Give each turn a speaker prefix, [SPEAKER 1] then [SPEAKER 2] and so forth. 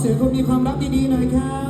[SPEAKER 1] ขอเสียงคนมีความรักดีๆหน่อยครับ